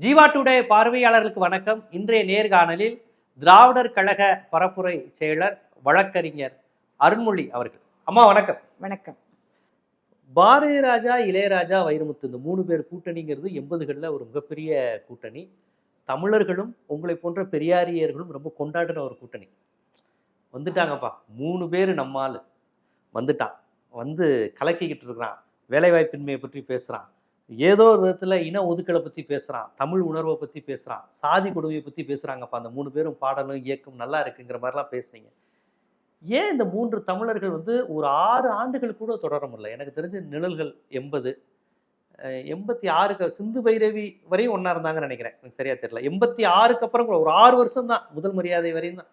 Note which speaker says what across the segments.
Speaker 1: Jeeva today பார்வையாளர்களுக்கு வணக்கம். இன்றைய நேர்காணலில் திராவிடர் கழக பரப்புரை செயலர் வழக்கறிஞர் அருண்மொழி அவர்கள். அம்மா வணக்கம்.
Speaker 2: வணக்கம்.
Speaker 1: பாரதி ராஜா இளையராஜா வைரமுத்து இந்த மூணு பேர் கூட்டணிங்கிறது எண்பதுகளில் ஒரு மிகப்பெரிய கூட்டணி. தமிழர்களும் உங்களை போன்ற பெரியாரியர்களும் ரொம்ப கொண்டாடின ஒரு கூட்டணி. வந்துட்டாங்கப்பா. மூணு பேர் நம்மால் வந்துட்டான். வந்து கலக்கிக்கிட்டு இருக்கிறான். வேலைவாய்ப்பின்மையை பற்றி பேசுகிறான் ஏதோ ஒரு விதத்தில் இன ஒதுக்கலை பற்றி பேசுகிறான் தமிழ் உணர்வை பற்றி பேசுகிறான் சாதி கொடுமையை பற்றி பேசுகிறாங்கப்பா அந்த மூணு பேரும் பாடலும் இயக்கம் நல்லா இருக்குங்கிற மாதிரிலாம் பேசுனீங்க. ஏன் இந்த மூன்று தமிழர்கள் வந்து ஒரு ஆறு ஆண்டுகள் கூட தொடர முடியல? எனக்கு தெரிஞ்ச நிழல்கள் எண்பது எண்பத்தி ஆறுக்கு சிந்து பைரவி வரையும் ஒன்றா இருந்தாங்கன்னு நினைக்கிறேன். எனக்கு சரியாக தெரியல. எண்பத்தி ஆறுக்கு அப்புறம் கூட ஒரு ஆறு வருஷம் தான் முதல் மரியாதை வரையும் தான்.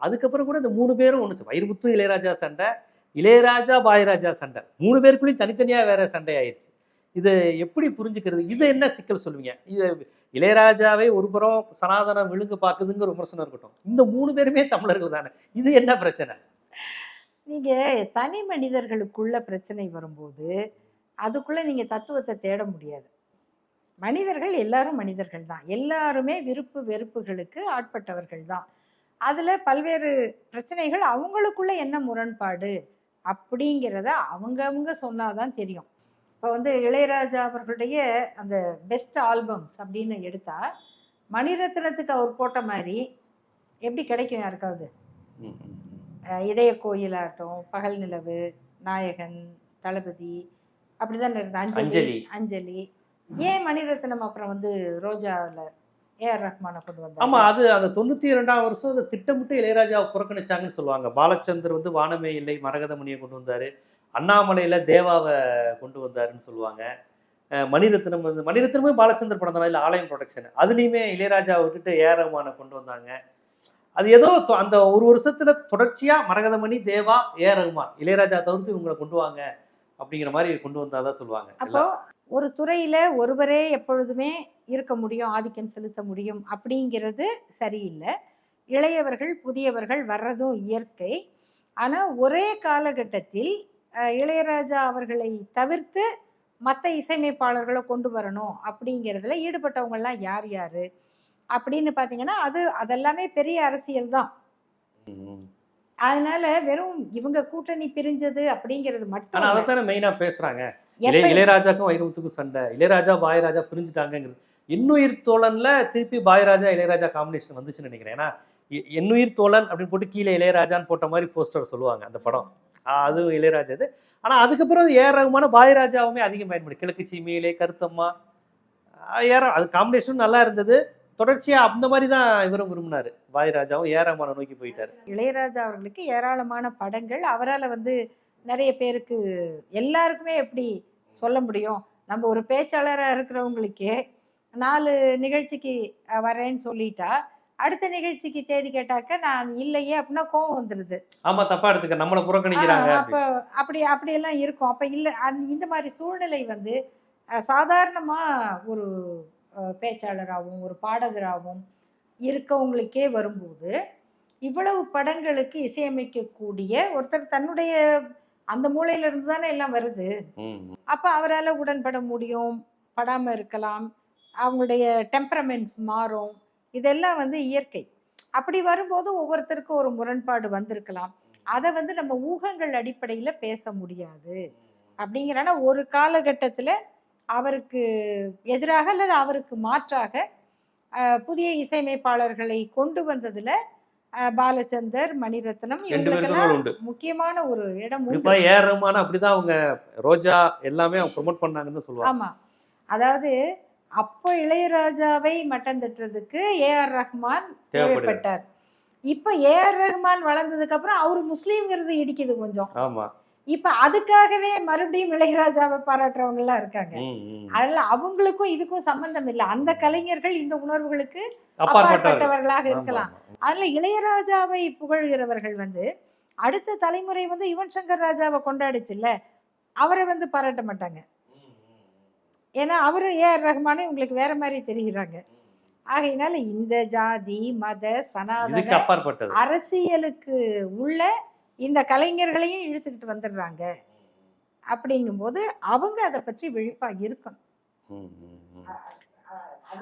Speaker 1: அதுக்கப்புறம் கூட இந்த மூணு பேரும் ஒன்று வைரமுத்து இளையராஜா சண்டை இளையராஜா பாயராஜா சண்டை. மூணு பேருக்குள்ளேயும் தனித்தனியாக வேற சண்டை ஆயிடுச்சு இது எப்படி புரிஞ்சுக்கிறது? இது என்ன சிக்கல் சொல்லுவீங்க? இது இளையராஜாவை ஒரு புறம் சனாதனம் விழுங்கு பார்க்குதுங்கிற விமர்சனம் இருக்கட்டும். இந்த மூணு பேருமே தமிழர்கள் தானே. இது என்ன பிரச்சனை?
Speaker 2: நீங்க தனி மனிதர்களுக்குள்ள பிரச்சனை வரும்போது அதுக்குள்ள நீங்க தத்துவத்தை தேட முடியாது. மனிதர்கள் எல்லாரும் மனிதர்கள் தான். எல்லாருமே விருப்பு வெறுப்புகளுக்கு ஆட்பட்டவர்கள் தான். அதில் பல்வேறு பிரச்சனைகள் அவங்களுக்குள்ள என்ன முரண்பாடு அப்படிங்கிறத அவங்க அவங்க சொன்னாதான் தெரியும். இப்போ வந்து இளையராஜா அவர்களுடைய அந்த பெஸ்ட் ஆல்பம்ஸ் அப்படின்னு எடுத்தா மணிரத்னத்துக்கு அவர் போட்ட மாதிரி எப்படி கிடைக்கும் யாருக்காவது? இதய கோயிலாகட்டும் பகல் நிலவு நாயகன் தளபதி அப்படிதான் இருந்தது. அஞ்சலி
Speaker 1: அஞ்சலி.
Speaker 2: ஏன் மணிரத்னம் அப்புறம் வந்து ரோஜாவில் ஏஆர் ரஹ்மானை கொண்டு
Speaker 1: ஆமா
Speaker 2: வந்தாங்க
Speaker 1: அது அந்த தொண்ணூத்தி இரண்டாம் வருஷம் அந்த திட்டமிட்டு இளையராஜாவை புறக்கணிச்சாங்கன்னு சொல்லுவாங்க. பாலச்சந்தர் வந்து வானமே இல்லை மரகதமணியை கொண்டு வந்தாரு. அண்ணாமலையில தேவாவை கொண்டு வந்தாருன்னு சொல்லுவாங்க. மணிரத்னம் வந்து மணிரத்னமே பாலச்சந்தர் படம் தான் இல்லை ஆலயம் ப்ரொடக்ஷன் அதுலயுமே இளையராஜாவை விட்டுட்டு ஏஆர் ரஹ்மானை கொண்டு வந்தாங்க. அது ஏதோ அந்த ஒரு வருஷத்துல தொடர்ச்சியா மரகதமணி தேவா ஏஆர் ரஹ்மான் இளையராஜா தவிர்த்து இவங்களை கொண்டு வாங்க அப்படிங்கிற மாதிரி கொண்டு வந்தாதான் சொல்லுவாங்க.
Speaker 2: அப்போ ஒரு துறையில ஒருவரே எப்பொழுதுமே இருக்க முடியும் ஆதிக்கம் செலுத்த முடியும் அப்படிங்கிறது சரியில்லை. இளையவர்கள் புதியவர்கள் வர்றதும் இயற்கை. ஆனா ஒரே காலகட்டத்தில் இளையராஜா அவர்களை தவிர்த்து மற்ற இசையமைப்பாளர்களை கொண்டு வரணும் அப்படிங்கிறதுல ஈடுபட்டவங்கெல்லாம் யார் யாரு? அப்படின்னு பார்த்தீங்கன்னா அது அதெல்லாமே பெரிய அரசியல் தான். அதனால வெறும் இவங்க கூட்டணி பிரிஞ்சது அப்படிங்கிறது மட்டும்
Speaker 1: ஆனா
Speaker 2: இல்ல.
Speaker 1: அதைத்தானே மெயினா பேசுறாங்க. இளைய
Speaker 2: எப்ப-
Speaker 1: இளையராஜாக்கும் வைரமுத்துக்கும் சண்டை. இளையராஜா பாயராஜா பிரிஞ்சுட்டாங்கங்கிறது. எண்ணுயிர் தோழன்ல திருப்பி பாயராஜா இளையராஜா காம்பினேஷன் வந்துச்சுன்னு நினைக்கிறேன். ஏன்னா எண்ணுயிர் தோழன் அப்படின்னு போட்டு கீழே இளையராஜான்னு போட்ட மாதிரி போஸ்டர் சொல்லுவாங்க அந்த படம். அதுவும் இளையராஜா இது. ஆனால் அதுக்கப்புறம் ஏ ரகுமான பாயராஜாவுமே அதிகம் பயன்படுது கிழக்கு சீமையிலே கருத்தம்மா ஏற அது காம்பினேஷனும் நல்லா இருந்தது. தொடர்ச்சியாக அந்த மாதிரி தான் இவரும் விரும்பினார். பாயராஜாவும் ஏ ரகுமான நோக்கி போயிட்டார்.
Speaker 2: இளையராஜா அவர்களுக்கு ஏராளமான படங்கள். அவரால் வந்து நிறைய பேருக்கு எல்லாருக்குமே எப்படி சொல்ல முடியும்? நம்ம ஒரு பேச்சாளராக இருக்கிறவங்களுக்கே நாலு நிகழ்ச்சிக்கு வரேன்னு சொல்லிட்டா அடுத்த நிகழ்ச்சிக்கு தேதி கேட்டாக்க நான் இல்லையே அப்படின்னா கோவம் வந்துடுது
Speaker 1: ஆமா தப்பா எடுத்துக்க. நம்மளை புறக்கணிக்கிறாங்க.
Speaker 2: அப்போ அப்படி அப்படியெல்லாம் இருக்கும். அப்போ இல்லை இந்த மாதிரி சூழ்நிலை வந்து அஹ், சாதாரணமா ஒரு பேச்சாளராகவும் ஒரு பாடகராகவும் இருக்கவங்களுக்கே வரும்போது இவ்வளவு படங்களுக்கு இசையமைக்கக்கூடிய ஒருத்தர் தன்னுடைய அந்த மூலையில இருந்து தானே எல்லாம் வருது. அப்ப அவரால் உடன்பட முடியும் படாம இருக்கலாம். அவங்களுடைய டெம்பரமெண்ட்ஸ் மாறும். இதெல்லாம் வந்து இயற்கை. அப்படி வரும்போது ஒவ்வொருத்தருக்கும் ஒரு முரண்பாடு வந்திருக்கலாம். அதை வந்து நம்ம ஊகங்கள் அடிப்படையில பேச முடியாது. அப்படிங்கிறனா ஒரு காலகட்டத்துல அவருக்கு எதிராக அல்லது அவருக்கு மாற்றாக புதிய இசையமைப்பாளர்களை கொண்டு வந்ததுல பாலச்சந்தர் மணிரத்னம் இவங்களுக்கெல்லாம் முக்கியமான ஒரு இடம் உண்டு.
Speaker 1: குறிப்பா ஏ ரகுமான அப்படிதான் அவங்க ரோஜா எல்லாமே அவங்க ப்ரொமோட் பண்ணாங்கன்னு சொல்லுவாங்க.
Speaker 2: ஆமா. அதாவது அப்போ இளையராஜாவை மட்டம் தட்டுறதுக்கு ஏ ஆர் ரஹ்மான் தேவைப்பட்டார். இப்ப ஏ ஆர் ரஹ்மான் வளர்ந்ததுக்கு அப்புறம் அவர் முஸ்லீம்ங்கிறது இடிக்குது கொஞ்சம்.
Speaker 1: ஆமா.
Speaker 2: இப்ப அதுக்காகவே மறுபடியும் இளையராஜாவை பாராட்டுறவங்க எல்லாம் இருக்காங்க. அதனால அவங்களுக்கும் இதுக்கும் சம்பந்தம் இல்லை. அந்த கலைஞர்கள் இந்த உணர்வுகளுக்கு
Speaker 1: அப்பாற்பட்டவர்
Speaker 2: அப்பாற்பட்டவர்களாக இருக்கலாம். அதுல இளையராஜாவை புகழ்கிறவர்கள் வந்து அடுத்த தலைமுறை வந்து யுவன் சங்கர் ராஜாவை கொண்டாடுச்சுல்ல அவரை வந்து பாராட்ட மாட்டாங்க. ஏன்னா அவரும் ஏ ஆர் ரஹ்மானே உங்களுக்கு வேற மாதிரி தெரிகிறாங்க ஆகையினால இந்த ஜாதி மத சனாதன அரசியலுக்கு உள்ள இந்த கலைஞர்களையும் இழுத்துக்கிட்டு வந்துடுறாங்க. அப்படிங்கும்போது அவங்க அதை பற்றி விழிப்பா இருக்கணும்.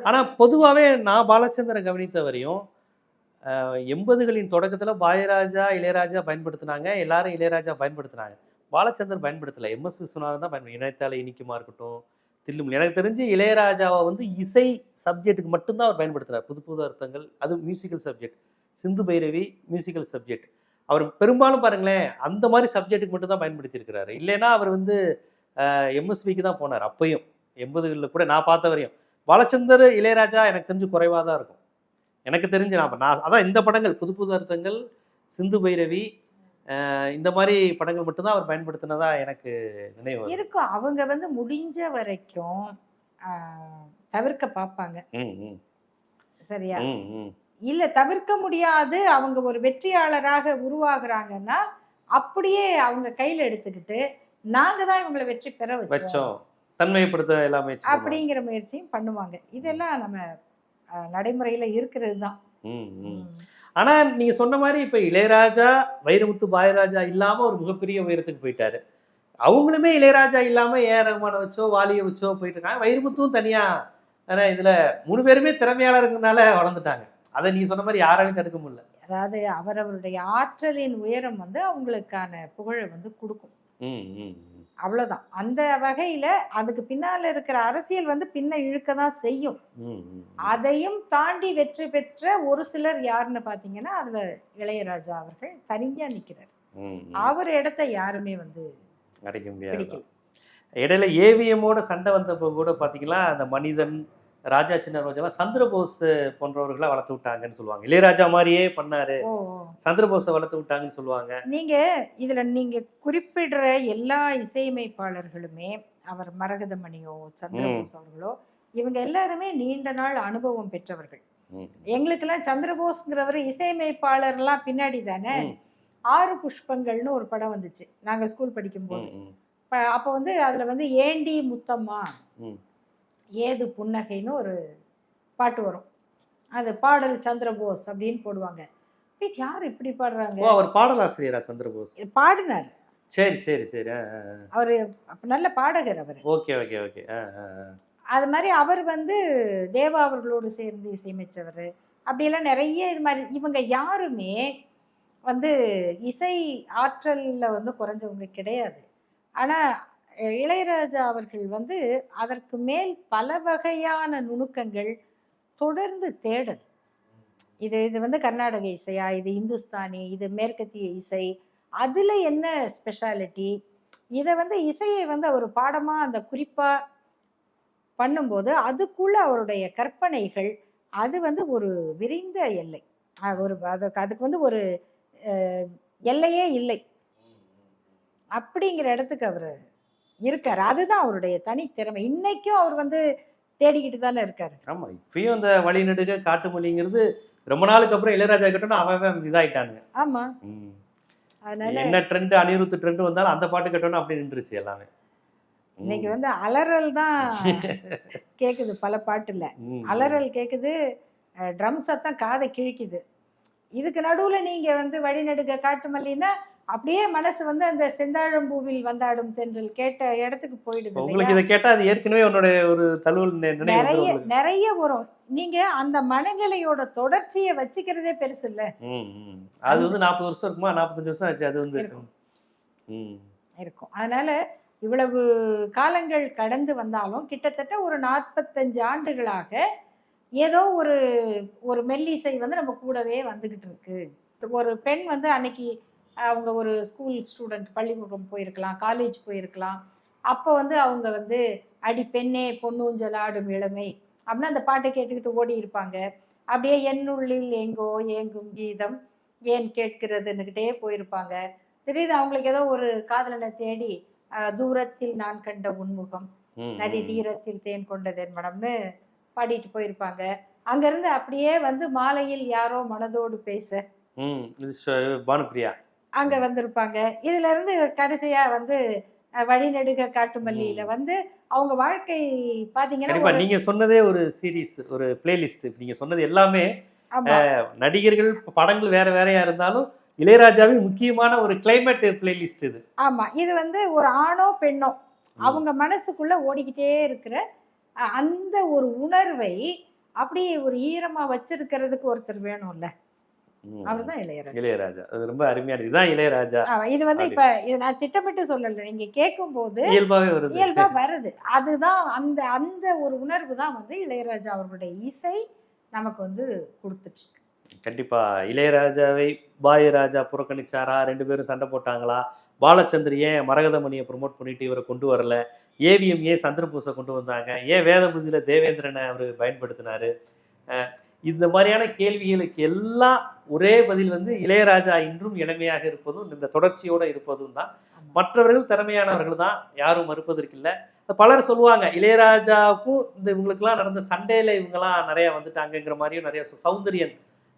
Speaker 1: ஆனா பொதுவாவே நான் பாலச்சந்திரன் கவனித்த வரையும் அஹ், எண்பதுகளின் தொடக்கத்துல பாயராஜா இளையராஜா பயன்படுத்தினாங்க எல்லாரும் இளையராஜா பயன்படுத்தினாங்க. பாலச்சந்தர் பயன்படுத்தல. எம்எஸ் விஸ்வநாதன் தான் பயன்படுத்த இணையத்தால இனிக்குமா இருக்கட்டும் தில்லுமுல் எனக்கு தெரிஞ்சு இளையராஜாவை வந்து இசை சப்ஜெக்ட்டுக்கு மட்டும்தான் அவர் பயன்படுத்துகிறார் புது புது அர்த்தங்கள். அது musical subject Sindhu Bhairavi musical subject அவர் பெரும்பாலும் பாருங்களேன் அந்த மாதிரி சப்ஜெக்ட்டுக்கு மட்டும் தான் பயன்படுத்தியிருக்கிறாரு. இல்லைன்னா அவர் வந்து எம்எஸ்விக்கு தான் போனார் அப்பையும். எண்பதுகளில் கூட நான் பார்த்த வரையும். பாலச்சந்தர் இளையராஜா எனக்கு தெரிஞ்சு குறைவாக தான் இருக்கும். எனக்கு தெரிஞ்சு நான் நான் அதான் இந்த படங்கள். புது புது அர்த்தங்கள் சிந்து பைரவி இந்த மாதிரி படங்கள் மட்டும்தான் அவர் பயன்படுத்தினதா எனக்கு நினைவு.
Speaker 2: இருக்கும் அவங்க வந்து முடிஞ்ச வரைக்கும் தவிர்க்க பார்ப்பாங்க. சரியா? இல்ல தவிர்க்க முடியாது. அவங்க ஒரு வெற்றியாளராக உருவாகுறாங்கன்னா அப்படியே அவங்க கையில எடுத்துக்கிட்டு நாங்க தான் இவங்களை வெற்றி பெற வச்சோம்.
Speaker 1: தன்மைப்படுத்த எல்லாமே.
Speaker 2: அப்படிங்கிற முயற்சியும் பண்ணுவாங்க. இதெல்லாம் நம்ம நடைமுறையில இருக்கிறது தான்.
Speaker 1: ம் ம் ஆனா நீங்க சொன்ன மாதிரி இப்ப இளையராஜா வைரமுத்து பாயராஜா இல்லாம ஒரு மிகப்பெரிய உயரத்துக்கு போயிட்டாரு. அவங்களுமே இளையராஜா இல்லாம ஏ ரகுமான வச்சோ வாலியை வச்சோ போயிட்டு இருக்காங்க. வைரமுத்தும் தனியா ஆனா இதுல மூணு பேருமே திறமையாளருங்கனால வளர்ந்துட்டாங்க. அதை நீங்க சொன்ன மாதிரி யாராலையும் தடுக்க முடியல.
Speaker 2: அதாவது அவரவருடைய ஆற்றலின் உயரம் வந்து அவங்களுக்கான புகழை வந்து கொடுக்கும். அவ்வளவுதான். அந்த வகையில அதுக்கு பின்னால இருக்கிற அரசியல் வந்து பின்ன இழுக்க தான் செய்யும். அதையும் தாண்டி வெற்றி பெற்ற ஒரு சிலர் யாருன்னு பாத்தீங்கன்னா அதுல இளையராஜா அவர்கள் தனியா நிக்கிறார்.
Speaker 1: ம், ம்.
Speaker 2: அவர் இடத்த யாருமே வந்து
Speaker 1: அடைக்க முடியாது. இடையில ஏவிஎம்மோட சண்டை வந்தப்போ கூட பாத்தீங்களா அந்த மனிதன் ராஜா சின்ன ரோஜாலாம் சந்திரபோஸ் போன்றவர்களை வளர்த்து விட்டாங்கன்னு சொல்லுவாங்க. இளையராஜா மாதிரியே பண்ணாரு. சந்திரபோஸை வளர்த்து விட்டாங்கன்னு சொல்லுவாங்க.
Speaker 2: நீங்க இதுல நீங்க குறிப்பிடுற எல்லா இசையமைப்பாளர்களுமே அவர் மரகதமணியோ சந்திரபோஸ் அவர்களோ இவங்க எல்லாருமே நீண்ட நாள் அனுபவம் பெற்றவர்கள். எங்களுக்கெல்லாம் சந்திரபோஸ்ங்கிறவர் இசையமைப்பாளர்லாம் பின்னாடி தானே. ஆறு புஷ்பங்கள்னு ஒரு படம் வந்துச்சு. நாங்க ஸ்கூல் படிக்கும்போது.
Speaker 1: ம், ம்,
Speaker 2: ப- அப்போ வந்து அதுல வந்து ஏண்டி முத்தம்மா. ஏது புன்னகைன்னு ஒரு பாட்டு வரும். அது பாடல் சந்திரபோஸ் அப்படின்னு போடுவாங்க. யார் இப்படி பாடுறாங்க?
Speaker 1: அவர் பாடலாசிரியரா சந்திரபோஸ்?
Speaker 2: பாடினார்.
Speaker 1: சரி சரி சரி.
Speaker 2: அவர் அப்ப நல்ல பாடகர் அவர்.
Speaker 1: Okay okay okay.
Speaker 2: அது மாதிரி அவர் வந்து தேவா அவர்களோடு சேர்ந்து இசையமைச்சவர். அப்படியெல்லாம் நிறைய இது மாதிரி இவங்க யாருமே வந்து இசை ஆற்றலில் வந்து குறைஞ்சவங்க கிடையாது. ஆனால் இளையராஜா அவர்கள் வந்து அதற்கு மேல் பல வகையான நுணுக்கங்கள் தொடர்ந்து தேடல். இது இது வந்து கர்நாடக இசையா இது இந்துஸ்தானி இது மேற்கத்திய இசை அதில் என்ன ஸ்பெஷாலிட்டி இதை வந்து இசையை வந்து அவர் பாடமாக அந்த குறிப்பாக பண்ணும்போது அதுக்குள்ள அவருடைய கற்பனைகள் அது வந்து ஒரு விரிந்த எல்லை. ஒரு அதுக்கு அதுக்கு வந்து ஒரு எல்லையே இல்லை. அப்படிங்கிற இடத்துக்கு அவர் இருக்காரு. அதுதான் அவருடைய தனித்திறமை இன்னைக்கும் அவர் வந்து தேடிக்கிட்டு தானே இருக்காரு.
Speaker 1: ஆமா இப்பயும் அந்த வழிநடுக காட்டுமொழிங்கிறது ரொம்ப நாளுக்கு அப்புறம் இளையராஜா கிட்டோம்னா அவன் இதாயிட்டானுங்க.
Speaker 2: ஆமா. அதனால
Speaker 1: என்ன ட்ரெண்ட் அனிருத் ட்ரெண்ட் வந்தாலும் அந்த பாட்டு கேட்டோம்னா அப்படி நின்றுச்சு எல்லாமே.
Speaker 2: இன்னைக்கு வந்து அலறல் தான் கேக்குது பல பாட்டுல. அலறல் கேக்குது ட்ரம் சத்தம் காதை கிழிக்குது. இதுக்கு நடுவுல நீங்க வந்து வழிநடுக காட்டு மல்லின்னா அப்படியே மனசு வந்து அந்த செந்தாழம்பூவில் வந்தாடும் தென்றல் கேட்ட இடத்துக்கு போயிடுது
Speaker 1: உங்களுக்கு? இதை கேட்டா அது ஏற்கனவே உன்னோட ஒரு தழுவல்
Speaker 2: நிறைய. நிறைய வரும் நீங்க அந்த மனநிலையோட தொடர்ச்சியை வச்சுக்கிறதே பெருசு இல்ல.
Speaker 1: அது வந்து நாற்பது வருஷம் இருக்குமா நாற்பத்தஞ்சு வருஷம் ஆச்சு அது வந்து.
Speaker 2: இருக்கும் அதனால இவ்வளவு காலங்கள் கடந்து வந்தாலும் கிட்டத்தட்ட ஒரு நாற்பத்தஞ்சு ஆண்டுகளாக ஏதோ ஒரு ஒரு மெல்லிசை வந்து நம்ம கூடவே வந்துகிட்டு இருக்கு ஒரு பெண் வந்து அன்னைக்கு அவங்க ஒரு ஸ்கூல் ஸ்டூடெண்ட் பள்ளிக்கூடம் போயிருக்கலாம் காலேஜ் போயிருக்கலாம். அப்போ வந்து அவங்க வந்து அடி பெண்ணே பொன்னூஞ்சல் ஆடும் இளமை அப்படின்னு அந்த பாட்டை கேட்டுக்கிட்டு ஓடி இருப்பாங்க. அப்படியே என்னுள்ளில் எங்கோ ஏங்கும் கீதம் ஏன் கேட்கிறதுன்னுக்கிட்டே போயிருப்பாங்க. திடீர்னு அவங்களுக்கு ஏதோ ஒரு காதலனை தேடி தூரத்தில் நான் கண்ட உன்முகம் நதி. தீரத்தில் தேன் கொண்டதென் மனம்னு பாடிட்டு போயிருப்பாங்க. அங்கிருந்து அப்படியே வந்து மாலையில் யாரோ மனதோடு பேச
Speaker 1: பானுப்பிரியா?
Speaker 2: அங்க வந்திருப்பாங்க. இதுல இருந்து கடைசியா வந்து வழிநெடுக காட்டுமல்லியில வந்து அவங்க வாழ்க்கை பாத்தீங்கன்னா
Speaker 1: கண்டிப்பா
Speaker 2: ஒரு-
Speaker 1: நீங்க சொன்னதே ஒரு சீரிஸ் ஒரு பிளேலிஸ்ட் நீங்க சொன்னது எல்லாமே நடிகர்கள் படங்கள் வேற வேறையா இருந்தாலும் இளையராஜாவின் முக்கியமான ஒரு கிளைமேட் பிளேலிஸ்ட் இது.
Speaker 2: ஆமா. இது வந்து ஒரு ஆணோ பெண்ணோ அவங்க மனசுக்குள்ள ஓடிக்கிட்டே இருக்கிற அந்த ஒரு உணர்வை அப்படியே ஒரு ஈரமா வச்சிருக்கிறதுக்கு ஒருத்தர் வேணும்ல. அவர் தான் இளையராஜா.
Speaker 1: இளையராஜா. அது ரொம்ப அருமையானது இதுதான் இளையராஜா.
Speaker 2: இது வந்து இப்ப இது நான் திட்டமிட்டு சொல்லல. நீங்க கேட்கும் போது
Speaker 1: இயல்பாவே வருது.
Speaker 2: இயல்பா வருது. அதுதான் அந்த அந்த ஒரு உணர்வு தான் வந்து இளையராஜா அவர்களுடைய இசை நமக்கு வந்து கொடுத்துட்டு இருக்கு.
Speaker 1: கண்டிப்பா. இளையராஜாவை பாயராஜா புறக்கணிச்சாரா? ரெண்டு பேரும் சண்டை போட்டாங்களா? பாலச்சந்தர் ஏன் மரகதமணியை ப்ரொமோட் பண்ணிட்டு இவரை கொண்டு வரல? ஏவிஎம் ஏன் சந்திரபூசை கொண்டு வந்தாங்க. ஏன் வேதபுஞ்சில தேவேந்திரனை அவர் பயன்படுத்தினாரு? இந்த மாதிரியான கேள்விகளுக்கு எல்லாம் ஒரே பதில் வந்து இளையராஜா இன்றும் இளமையாக இருப்பதும் இந்த தொடர்ச்சியோட இருப்பதும் தான். மற்றவர்கள் திறமையானவர்கள் தான் யாரும் மறுப்பதற்கில்லை பலர் சொல்லுவாங்க இளையராஜாவுக்கும் இந்த இவங்களுக்கெல்லாம் நடந்த சண்டையில இவங்கெல்லாம் நிறைய வந்துட்டாங்கங்கிற மாதிரியும் நிறைய சௌந்தரியன்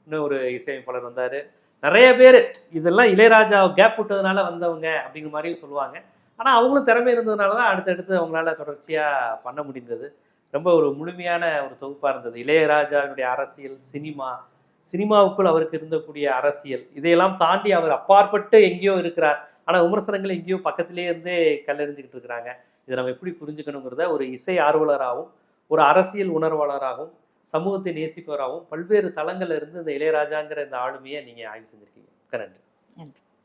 Speaker 1: ஒரு இசையமைப்பாளர் வந்தாரு. நிறைய பேர் இதெல்லாம் இளையராஜா கேப் விட்டதுனால வந்தவங்க அப்படிங்கிற மாதிரியும் சொல்லுவாங்க. ஆனா அவங்களும் திறமை இருந்ததுனால தான் அடுத்தடுத்து அவங்களால தொடர்ச்சியா பண்ண முடிந்தது. ரொம்ப ஒரு முழுமையான ஒரு தொகுப்பாக இருந்தது. இளையராஜாவினுடைய அரசியல் சினிமா சினிமாவுக்குள் அவருக்கு இருந்தக்கூடிய அரசியல் இதையெல்லாம் தாண்டி அவர் அப்பாற்பட்டு எங்கேயோ இருக்கிறார். ஆனால் விமர்சனங்கள் எங்கேயோ பக்கத்திலே இருந்தே கல்லெறிஞ்சுக்கிட்டு இருக்கிறாங்க. இதை நம்ம எப்படி புரிஞ்சுக்கணுங்கிறத ஒரு இசை ஆர்வலராகவும் ஒரு அரசியல் உணர்வாளராகவும் சமூகத்தை நேசிப்பவராகவும் பல்வேறு தளங்கள்ல இருந்து இந்த இளையராஜாங்கிற இந்த ஆளுமையை நீங்கள் ஆய்வு செஞ்சிருக்கீங்க. நன்றி.
Speaker 2: நன்றி.